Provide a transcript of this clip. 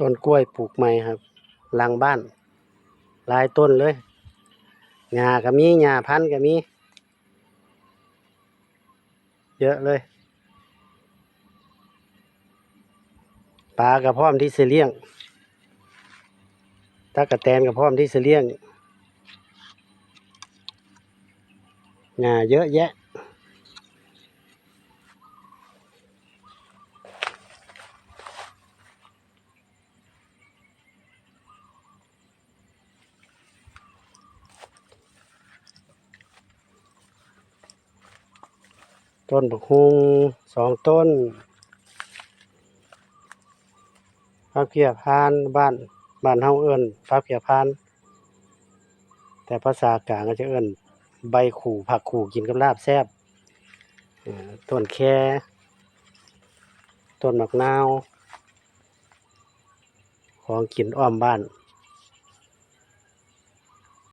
ต้นกล้วยปลูกใหม่ครับหลังบ้านหลายต้นเลยหญ้าก็มีหญ้าพันธุ์ก็มี เยอะเลยปลากับพร้อมที่จะเลี้ยงตากระแตนกับพร้อมที่จะเลี้ยงหญ้าเยอะแยะ ต้นบกฮุงสองต้นฟักเขียพานบ้านบ้านเฮาเอิ้นฟักเขียพาน แต่ภาษากลางก็จะเอิ้นใบขู่ผักขู่กินกับลาบแซ่บต้นแค่ต้นมะนาว ของกินอ้อมบ้าน